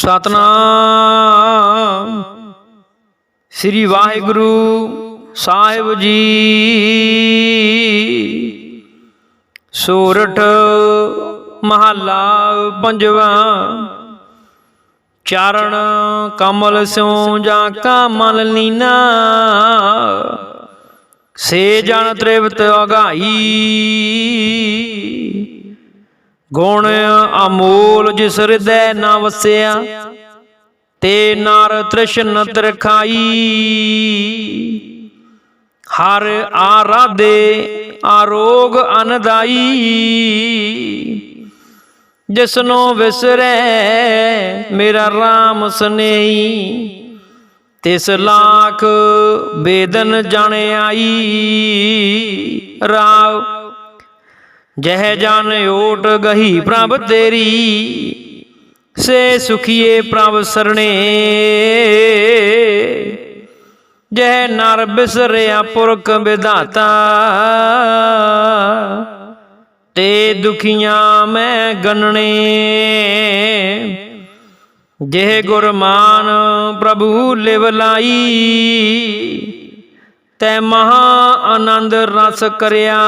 ਸਤਨਾਮ। ਸ੍ਰੀ ਵਾਹਿਗੁਰੂ ਸਾਹਿਬ ਜੀ। ਸੋਰਠ ਮਹੱਲਾ ਪੰਜਵਾ। ਚਰਨ ਕਮਲ ਸਿਉ ਜਾਂ ਕਾ ਮਨ ਲੀਨਾ ਸੇ ਜਨ ਤ੍ਰਿਵਤ ਅਗਾਈ ਗੁਣ ਅਮੋਲ ਜਿਸ ਹਿਰਦੈ ਨਾ ਵਸਿਆ, ਤੇ ਨਰ ਤ੍ਰਿਸ਼ਨ ਤਰਖਾਈ। ਹਰ ਆਰਾਧੇ ਆਰੋਗ ਅਨਦਾਈ, ਜਿਸਨੋ ਵਿਸਰੈ ਮੇਰਾ RAM ਸਨੇਈ, ਤਿਸ ਲਾਖ ਬੇਦਨ ਜਣ ਆਈ ਰਾਵ ਜਹ ਜਨ ਓਟ ਗਹੀ ਪ੍ਰਭ ਤੇਰੀ, ਸੇ ਸੁਖੀਏ ਪ੍ਰਭ ਸਰਣੇ। ਜਹ ਨਰ ਬਿਸਰਿਆ ਪੁਰਖ ਵਿਧਾਤਾ, ਤੇ ਦੁਖੀਆਂ ਮੈਂ ਗਣਨੇ ਜਿਹ ਗੁਰਮਾਨ ਪ੍ਰਭੂ ਲਿਵ ਲਾਈ, ਤੈ ਮਹਾ ਆਨੰਦ ਰਸ ਕਰਿਆ।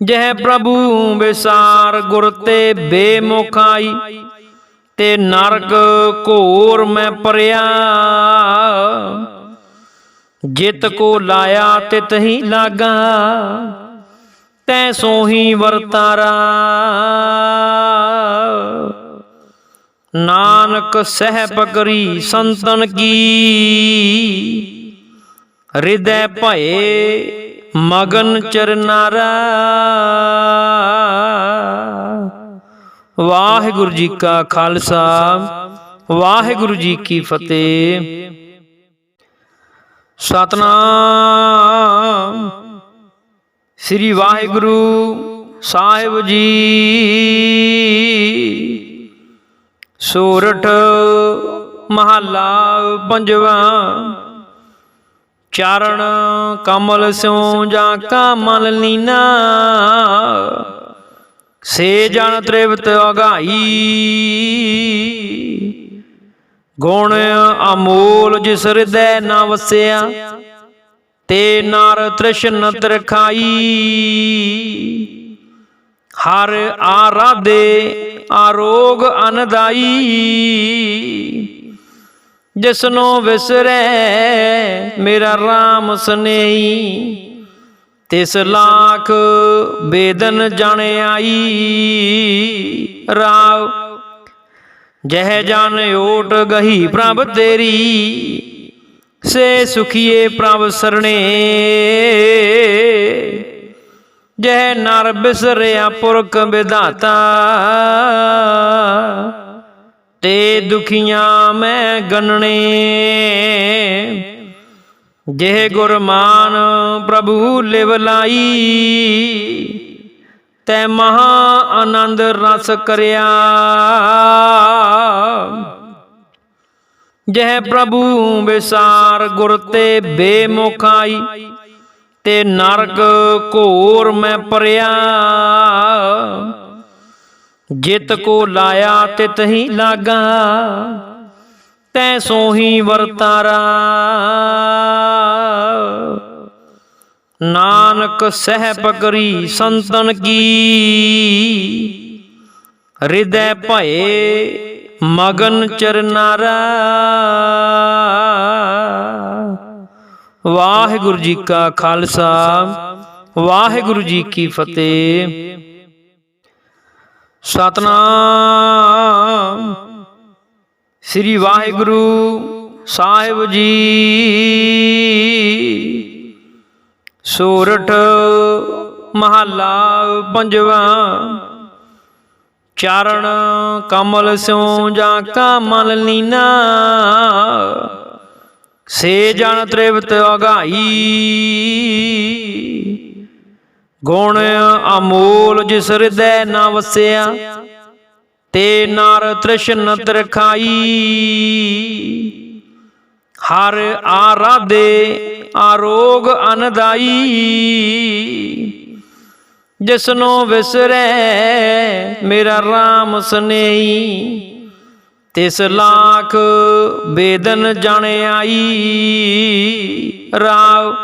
ਜਹ ਪ੍ਰਭੂ ਵਿਸਾਰ ਗੁਰ ਤੇ ਬੇਮੁਖ ਆਈ ਤੇ ਨਰਕ ਘੋਰ ਮੈਂ ਪਰਿਆ ਜਿਤ ਕੋ ਲਾਇਆ ਤਿਤ ਹੀ ਲਾਗਾ, ਤੈ ਸੋਹੀ ਵਰਤਾਰਾ। ਨਾਨਕ ਸਹਿ ਕਰੀ ਸੰਤਨ ਕੀ, ਹਿਰਦੈ ਭਏ ਮਗਨ ਚਰਨਾਰਾ ਵਾਹਿਗੁਰੂ ਜੀ ਕਾ ਖਾਲਸਾ, ਵਾਹਿਗੁਰੂ ਜੀ ਕੀ ਫਤਿਹ। ਸਤਨਾਮ। ਸ੍ਰੀ ਵਾਹਿਗੁਰੂ ਸਾਹਿਬ ਜੀ। ਸੋਰਠ ਮਹੱਲਾ ਪੰਜਵਾਂ। ਚਰਨ ਕਮਲ ਸਿਉ ਜਾਂ ਕਾ ਮਨ ਲੀਨਾ। ਸੇ ਜਨ ਤ੍ਰਿਵਤ ਅਗਾਈ। ਗੁਣ ਅਮੋਲ ਜਿਸ ਹਿਰਦੈ ਨਾ ਵਸਿਆ, ਤੇ ਨਰ ਤ੍ਰਿਸ਼ਨ ਤਰਖਾਈ ਹਰ ਆਰਾਧੇ ਆਰੋਗ ਅਨਦਾਈ। ਜਿਸਨੋ ਵਿਸਰੈ, ਮੇਰਾ RAM ਸਨੇਈ ਤਿਸ ਲਾਖ ਬੇਦਨ ਜਣ ਆਈ, ਰਾਵ, ਜਹ ਜਨ ਓਟ ਗਹੀ ਪ੍ਰਭ ਤੇਰੀ। ਸੇ ਸੁਖੀਏ ਪ੍ਰਭ ਸਰਣੇ। ਜਹ ਨਰ ਬਿਸਰਿਆ ਪੁਰਖ ਵਿਧਾਤਾ। ਤੇ ਦੁਖੀਆਂ ਮੈਂ ਗਣਨੇ ਜਿਹ ਗੁਰਮਾਨ ਪ੍ਰਭੂ ਲਿਵ ਲਾਈ, ਤੈ ਮਹਾ ਆਨੰਦ ਰਸ ਕਰਿਆ। ਜਹ ਪ੍ਰਭੂ ਵਿਸਾਰ ਗੁਰ ਤੇ ਬੇਮੁਖ ਆਈ, ਤੇ ਨਰਕ ਘੋਰ ਮੈਂ ਪਰਿਆ ਜਿਤ ਕੋ ਲਾਇਆ ਤਿਤ ਹੀ ਲਾਗਾ, ਤੈ ਸੋਹੀ ਵਰਤਾਰਾ। ਨਾਨਕ ਸਹਿ ਪਕਰੀ ਸੰਤਨ ਕੀ ਹਿਰਦੈ ਭਏ ਮਗਨ ਚਰਨਾਰਾ ਵਾਹਿਗੁਰੂ ਜੀ ਕਾ ਖਾਲਸਾ, ਵਾਹਿਗੁਰੂ ਜੀ ਕੀ ਫਤਿਹ। ਸਤਨਾਮ। ਸ੍ਰੀ ਵਾਹਿਗੁਰੂ ਸਾਹਿਬ ਜੀ। ਸੋਰਠ ਮਹੱਲਾ ਪੰਜਵਾ। ਚਰਨ ਕਮਲ ਸਿਉ ਜਾਂ ਕਾ ਮਨ ਲੀਨਾ ਸੇ ਜਨ ਤ੍ਰਿਵਤ ਅਗਾਈ ਗੁਣ ਅਮੋਲ ਜਿਸ ਹਿਰਦੈ ਨਾ ਵਸਿਆ, ਤੇ ਨਰ ਤ੍ਰਿਸ਼ਨ ਤਰਖਾਈ ਹਰ ਆਰਾਧੇ ਆਰੋਗ ਅਨਦਾਈ, ਜਿਸਨੋ ਵਿਸਰੈ ਮੇਰਾ RAM ਸਨੇਹੀ ਤਿਸ ਲਾਖ ਬੇਦਨ ਜਣ ਆਈ ਰਾਵ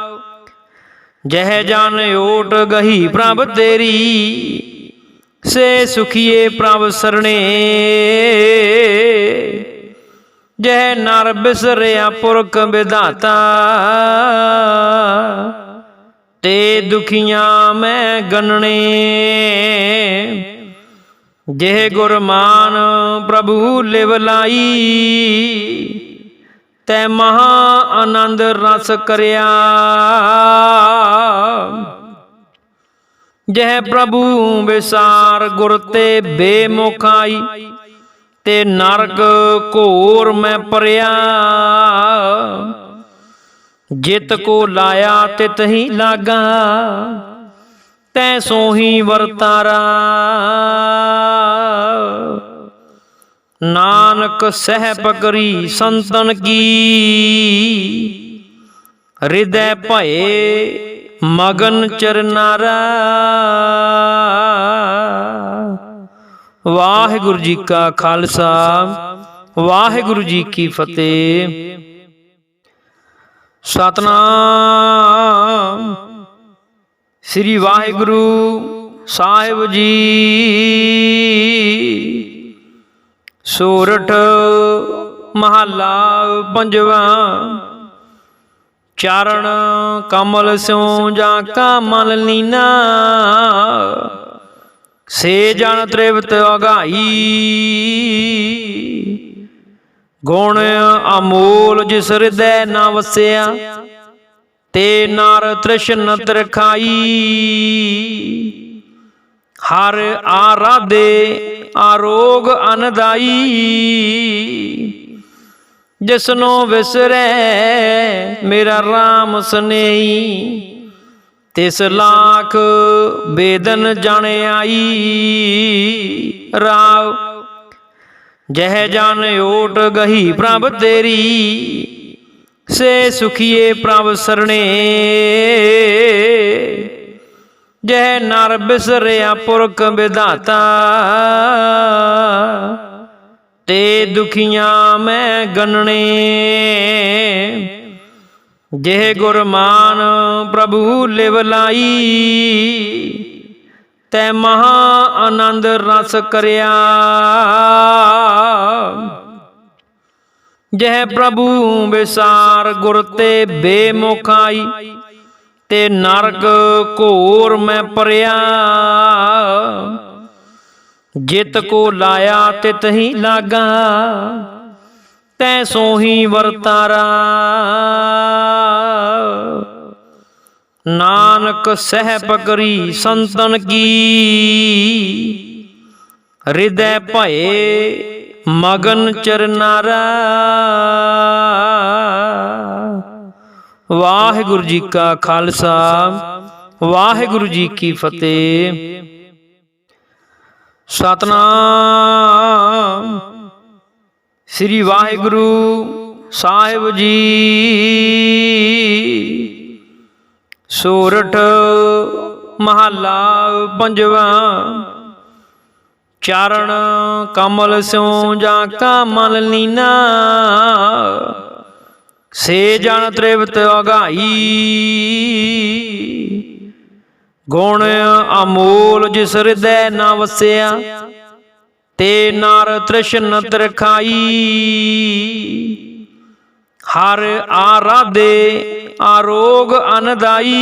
ਜਹ ਜਨ ਓਟ ਗਹੀ ਪ੍ਰਭ ਤੇਰੀ, ਸੇ ਸੁਖੀਏ ਪ੍ਰਭ ਸਰਣੇ। ਜਹ ਨਰ ਬਿਸਰਿਆ ਪੁਰਖ ਵਿਧਾਤਾ, ਤੇ ਦੁਖੀਆਂ ਮੈਂ ਗਣਨੇ ਜਿਹ ਗੁਰਮਾਨ ਪ੍ਰਭੂ ਲਿਵ ਲਾਈ ਤੈ ਮਹਾ ਆਨੰਦ ਰਸ ਕਰਿਆ। ਜਹ ਪ੍ਰਭੂ ਵਿਸਾਰ ਗੁਰ ਤੇ ਬੇਮੁਖ ਆਈ, ਤੇ ਨਰਕ ਘੋਰ ਮੈਂ ਪਰਿਆ ਜਿਤ ਕੋ ਲਾਇਆ ਤਿਤ ਹੀ ਲਾਗਾ, ਤੈ ਸੋਹੀ ਵਰਤਾਰਾ। ਨਾਨਕ ਸਹਿ ਪਕਰੀ ਸੰਤਨ ਕੀ? ਹਿਰਦੈ ਭਏ ਮਗਨ ਚਰਨਾਰਾ ਵਾਹਿਗੁਰੂ ਜੀ ਕਾ ਖਾਲਸਾ, ਵਾਹਿਗੁਰੂ ਜੀ ਕੀ ਫਤਿਹ। ਸਤਨਾਮ। ਸ੍ਰੀ ਵਾਹਿਗੁਰੂ ਸਾਹਿਬ ਜੀ। ਸੂਰਠ ਮਹੱਲਾ ਪੰਜਵਾ। ਚਰਨ ਕਮਲ ਸਿਉ ਜਾਂ ਕਾ ਮਨ ਲੀਨਾ। ਸੇ ਜਨ ਤ੍ਰਿਵਤ ਅਗਾਈ। ਗੁਣ ਅਮੋਲ ਜਿਸ ਹਿਰਦੈ ਨਾ ਵਸਿਆ, ਤੇ ਨਰ ਤ੍ਰਿਸ਼ਨ ਤਰਖਾਈ। ਹਰ ਆਰਾਧੇ ਆਰੋਗ ਅਨਦਾਈ, ਜਿਸਨੋ ਵਿਸਰੈ ਮੇਰਾ RAM ਸਨੇਹੀ, ਤਿਸ ਲਾਖ ਬੇਦਨ ਜਣ ਆਈ। ਰਾਵ, ਜਹ ਜਨ ਓਟ ਗਹੀ ਪ੍ਰਭ ਤੇਰੀ, ਸੇ ਸੁਖੀਏ ਪ੍ਰਭ ਸਰਣੇ। ਜਹ ਨਰ ਬਿਸਰਿਆ ਪੁਰਖ ਵਿਧਾਤਾ। ਤੇ ਦੁਖੀਆਂ ਮੈਂ ਗਣਨੇ ਜਿਹ ਗੁਰਮਾਨ ਪ੍ਰਭੂ ਲਿਵ ਲਾਈ, ਤੈ ਮਹਾ ਆਨੰਦ ਰਸ ਕਰਿਆ। ਜਹ ਪ੍ਰਭੂ ਵਿਸਾਰ ਗੁਰ ਤੇ ਬੇਮੁਖ ਆਈ ਤੇ ਨਰਕ ਘੋਰ ਮੈਂ ਪਰਿਆ। ਜਿਤ ਕੋ ਲਾਇਆ ਤਿਤ ਹੀ ਲਾਗਾ, ਤੈ ਸੋਹੀ ਵਰਤਾਰਾ। ਨਾਨਕ ਸਹਿ ਪਕਰੀ ਸੰਤਨ ਕੀ ਹਿਰਦੈ ਭਏ ਮਗਨ ਚਰਨਾਰਾ। ਵਾਹਿਗੁਰੂ ਜੀ ਕਾ ਖਾਲਸਾ, ਵਾਹਿਗੁਰੂ ਜੀ ਕੀ ਫਤਿਹ। ਸਤਨਾਮ। ਸ੍ਰੀ ਵਾਹਿਗੁਰੂ ਸਾਹਿਬ ਜੀ। ਸੋਰਠ ਮਹੱਲਾ ਪੰਜਵਾ। ਚਰਨ ਕਮਲ ਸਿਉ ਜਾਂ ਕਾ ਲੀਨਾ ਸੇ ਜਨ ਤ੍ਰਿਵਤ ਅਗਾਈ। ਗੁਣ ਅਮੋਲ ਜਿਸ ਹਿਰਦੈ ਨਾ ਵਸਿਆ, ਤੇ ਨਰ ਤ੍ਰਿਸ਼ਨ ਤਰਖਾਈ। ਹਰ ਆਰਾਧੇ ਆਰੋਗ ਅਨਦਾਈ।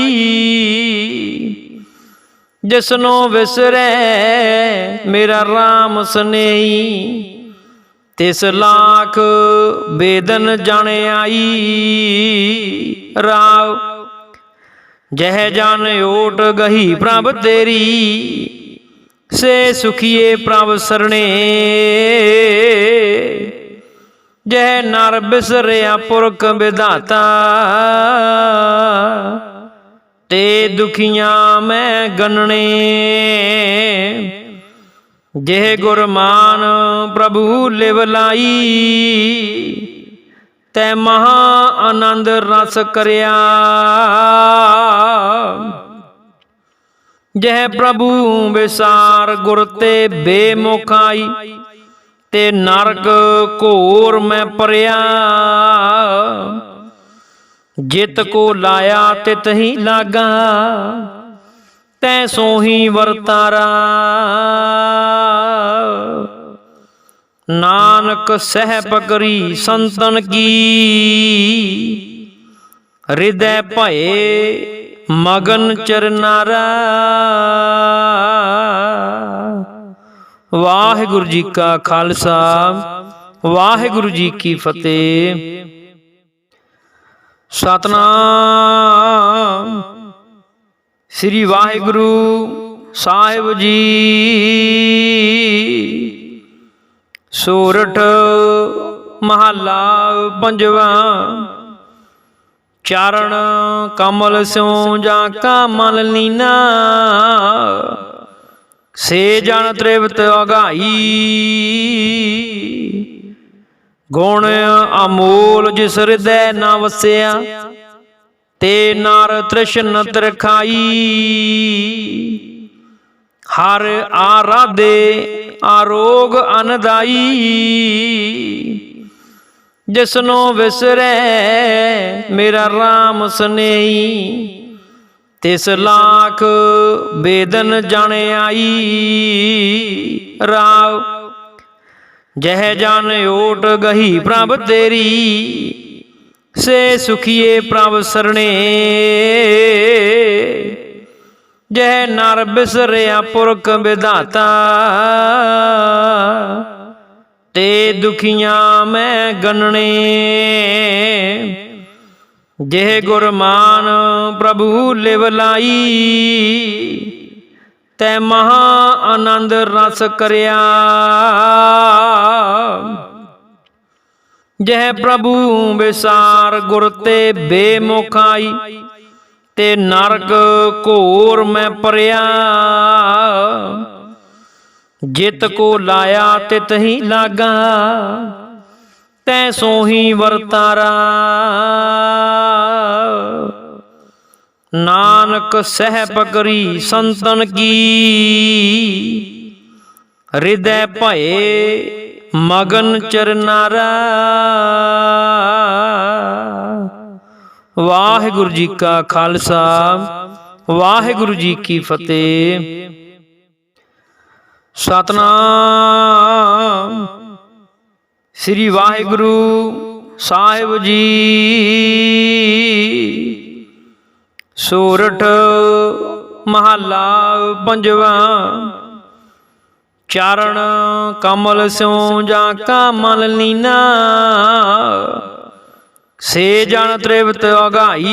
ਜਿਸਨੋ ਵਿਸਰੈ ਮੇਰਾ RAM ਸਨੇਹੀ ਤਿਸ ਲਾਖ ਬੇਦਨ ਜਣ ਆਈ। ਰਾਵ ਜਹ ਜਨ ਓਟ ਗਹੀ ਪ੍ਰਭ ਤੇਰੀ। ਸੇ ਸੁਖੀਏ ਪ੍ਰਭ ਸਰਣੇ। ਜਹ ਨਰ ਬਿਸਰਿਆ ਪੁਰਖ ਵਿਧਾਤਾ ਤੇ ਦੁਖੀਆਂ ਮੈਂ ਗਣਨੇ ਜਿਹ ਗੁਰਮਾਨ ਪ੍ਰਭੂ ਲਿਵ ਲਾਈ। ਤੈ ਮਹਾ ਆਨੰਦ ਰਸ ਕਰਿਆ। ਜਹ ਪ੍ਰਭੂ ਵਿਸਾਰ ਗੁਰ ਤੇ ਬੇਮੁਖ ਆਈ। ਤੇ ਨਰਕ ਘੋਰ ਮੈਂ ਪਰਿਆ ਜਿਤ ਕੋ ਲਾਇਆ ਤਿਤ ਹੀ ਲਾਗਾ। ਤੈ ਸੋਹੀ ਵਰਤਾਰਾ। ਨਾਨਕ ਸਹਿ ਪਕਰੀ ਸੰਤਨ ਕੀ? ਹਿਰਦੈ ਭਏ ਮਗਨ ਚਰਨਾਰਾ ਵਾਹਿਗੁਰੂ ਜੀ ਕਾ ਖਾਲਸਾ, ਵਾਹਿਗੁਰੂ ਜੀ ਕੀ ਫਤਿਹ। ਸਤਨਾਮ। ਸ੍ਰੀ ਵਾਹਿਗੁਰੂ ਸਾਹਿਬ ਜੀ। ਸੂਰਠ ਮਹੱਲਾ ਪੰਜਵਾ। ਚਰਨ ਕਮਲ ਸਿਉ ਜਾਂ ਕਾ ਮਨ ਲੀਨਾ ਸੇ ਜਨ ਤ੍ਰਿਵਤ ਅਗਾਈ। ਗੁਣ ਅਮੋਲ ਜਿਸ ਹਿਰਦੈ ਨਾ ਵਸਿਆ, ਤੇ ਨਰ ਤ੍ਰਿਸ਼ਨ ਤਰਖਾਈ। ਹਰ ਆਰਾਧੇ ਆਰੋਗ ਅਨਦਾਈ, ਜਿਸਨੋ ਵਿਸਰੈ ਮੇਰਾ RAM ਸਨੇਹੀ, ਤਿਸ ਲਾਖ ਬੇਦਨ ਜਣ ਆਈ। ਰਾਵ, ਜਹ ਜਨ ਓਟ ਗਹੀ ਪ੍ਰਭ ਤੇਰੀ, ਸੇ ਸੁਖੀਏ ਪ੍ਰਭ ਸਰਣੇ। ਜਹ ਨਰ ਬਿਸਰਿਆ ਪੁਰਖ ਵਿਧਾਤਾ। ਤੇ ਦੁਖੀਆਂ ਮੈਂ ਗਣਨੇ। ਜਿਹ ਗੁਰਮਾਨ ਪ੍ਰਭੂ ਲਿਵ ਲਾਈ, ਤੈ ਮਹਾ ਆਨੰਦ ਰਸ ਕਰਿਆ। ਜਹ ਪ੍ਰਭੂ ਵਿਸਾਰ ਗੁਰ ਤੇ ਬੇਮੁਖ ਆਈ ਤੇ ਨਰਕ ਘੋਰ ਮੈਂ ਪਰਿਆ। ਜਿਤ ਕੋ ਲਾਇਆ ਤਿਤ ਹੀ ਲਾਗਾ, ਤੈ ਸੋਹੀ ਵਰਤਾਰਾ। ਨਾਨਕ ਸਹਿ ਪਕਰੀ ਸੰਤਨ ਕੀ ਹਿਰਦੈ ਭਏ ਮਗਨ ਚਰਨਾਰਾ। ਵਾਹਿਗੁਰੂ ਜੀ ਕਾ ਖਾਲਸਾ, ਵਾਹਿਗੁਰੂ ਜੀ ਕੀ ਫਤਿਹ। ਸਤਨਾਮ। ਸ੍ਰੀ ਵਾਹਿਗੁਰੂ ਸਾਹਿਬ ਜੀ। ਸੋਰਠ ਮਹੱਲਾ ਪੰਜਵਾ। ਚਰਨ ਕਮਲ ਸਿਉ ਜਾਂ ਕਾ ਲੀਨਾ ਸੇ ਜਨ ਤ੍ਰਿਵਤ ਅਗਾਈ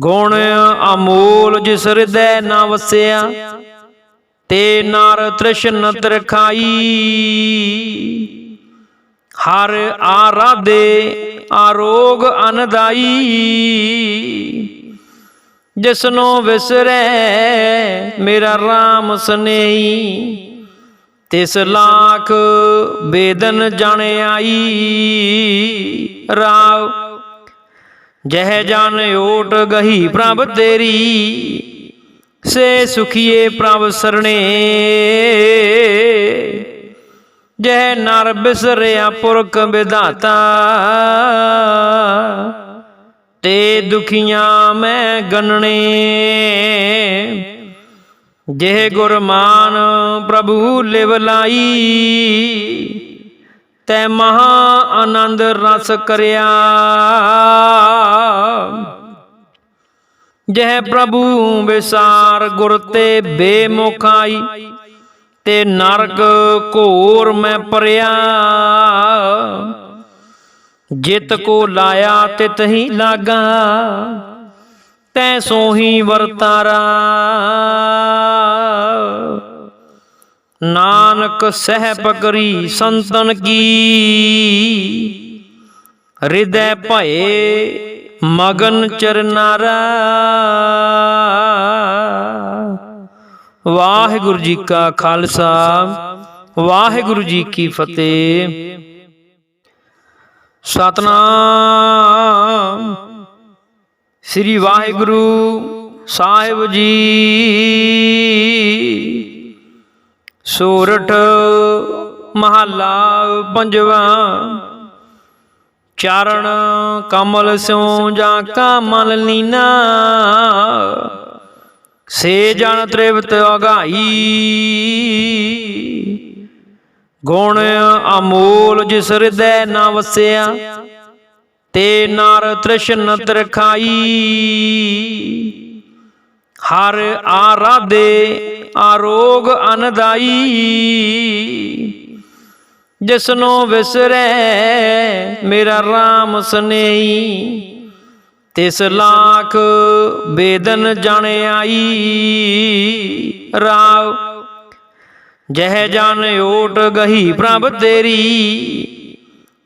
ਗੁਣ ਅਮੋਲ ਜਿਸ ਹਿਰਦੈ ਨਾ ਵਸਿਆ, ਤੇ ਨਰ ਤ੍ਰਿਸ਼ਨ ਤਰਖਾਈ। ਹਰ ਆਰਾਧੇ ਆਰੋਗ ਅਨਦਾਈ। ਜਿਸਨੋ ਵਿਸਰੈ ਮੇਰਾ RAM ਸਨੇਹੀ। ਤਿਸ ਲਾਖ ਬੇਦਨ ਜਣ ਆਈ। ਰਾਵ ਜਹ ਜਨ ਓਟ ਗਹੀ ਪ੍ਰਭ ਤੇਰੀ। ਸੇ ਸੁਖੀਏ ਪ੍ਰਭ ਸਰਣੇ। ਜਹ ਨਰ ਬਿਸਰਿਆ ਪੁਰਖ ਵਿਧਾਤਾ ਤੇ ਦੁਖੀਆਂ ਮੈਂ ਗਣਨੇ ਜਿਹ ਗੁਰਮਾਨ ਪ੍ਰਭੂ ਲਿਵ ਲਾਈ ਤੈ ਮਹਾ ਆਨੰਦ ਰਸ ਕਰਿਆ। ਜਹ ਪ੍ਰਭੂ ਵਿਸਾਰ ਗੁਰ ਤੇ ਬੇਮੁਖ ਆਈ ਤੇ ਨਰਕ ਘੋਰ ਮੈਂ ਪਰਿਆ ਜਿਤ ਕੋ ਲਾਇਆ ਤਿਤ ਹੀ ਲਾਗਾ। ਤੈ ਸੋਹੀ ਵਰਤਾਰਾ। ਨਾਨਕ ਸਹਿ ਪਕਰੀ ਸੰਤਨ ਕੀ? ਹਿਰਦੈ ਭਏ ਮਗਨ ਚਰਨਾਰਾ ਵਾਹਿਗੁਰੂ ਜੀ ਕਾ ਖਾਲਸਾ ਵਾਹਿਗੁਰੂ ਜੀ ਕੀ ਫਤਿਹ। ਸਤਨਾਮ। ਸ੍ਰੀ ਵਾਹਿਗੁਰੂ ਸਾਹਿਬ ਜੀ। ਸੂਰਠ ਮਹੱਲਾ ਪੰਜਵਾ। ਚਰਨ ਕਮਲ ਸਿਉ ਜਾਂ ਕਾ ਮਨ ਲੀਨਾ ਸੇ ਜਨ ਤ੍ਰਿਵਤ ਅਗਾਈ। ਗੁਣ ਅਮੋਲ ਜਿਸ ਹਿਰਦੈ ਨਾ ਵਸਿਆ, ਤੇ ਨਰ ਤ੍ਰਿਸ਼ਨ ਤਰਖਾਈ। ਹਰ ਆਰਾਧੇ ਆਰੋਗ ਅਨਦਾਈ, ਜਿਸਨੂੰ ਵਿਸਰੈ ਮੇਰਾ RAM ਸਨੇਈ ਤਿਸ ਲਾਖ ਬੇਦਨ ਜਣ ਆਈ। ਰਾਵ, ਜਹ ਜਨ ਓਟ ਗਹੀ ਪ੍ਰਭ ਤੇਰੀ,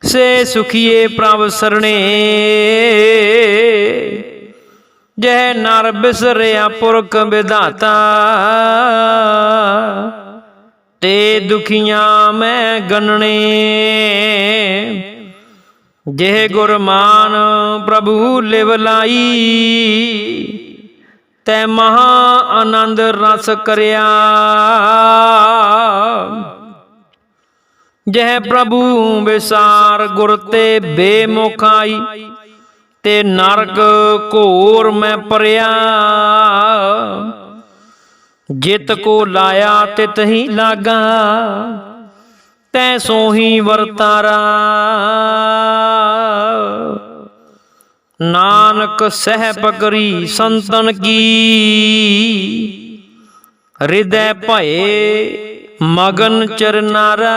ਸੇ ਸੁਖੀਏ ਪ੍ਰਭ ਸਰਣੇ। ਜਹ ਨਰ ਬਿਸਰਿਆ ਪੁਰਖ ਵਿਧਾਤਾ, ਤੇ ਦੁਖੀਆਂ ਮੈਂ ਗਣਨੇ ਜਿਹ ਗੁਰਮਾਨ ਪ੍ਰਭੂ ਲਿਵ ਲਾਈ, ਤੈ ਮਹਾ ਆਨੰਦ ਰਸ ਕਰਿਆ। ਜਹ ਪ੍ਰਭੂ ਵਿਸਾਰ ਗੁਰ ਤੇ ਬੇਮੁਖ ਆਈ ਤੇ ਨਰਕ ਘੋਰ ਮੈਂ ਪਰਿਆ। ਜਿਤ ਕੋ ਲਾਇਆ ਤਿਤ ਹੀ ਲਾਗਾ, ਤੈ ਸੋਹੀ ਵਰਤਾਰਾ। ਨਾਨਕ ਸਹਿ ਕਰੀ ਸੰਤਨ ਕੀ ਹਿਰਦੈ ਭਏ ਮਗਨ ਚਰਨਾਰਾ।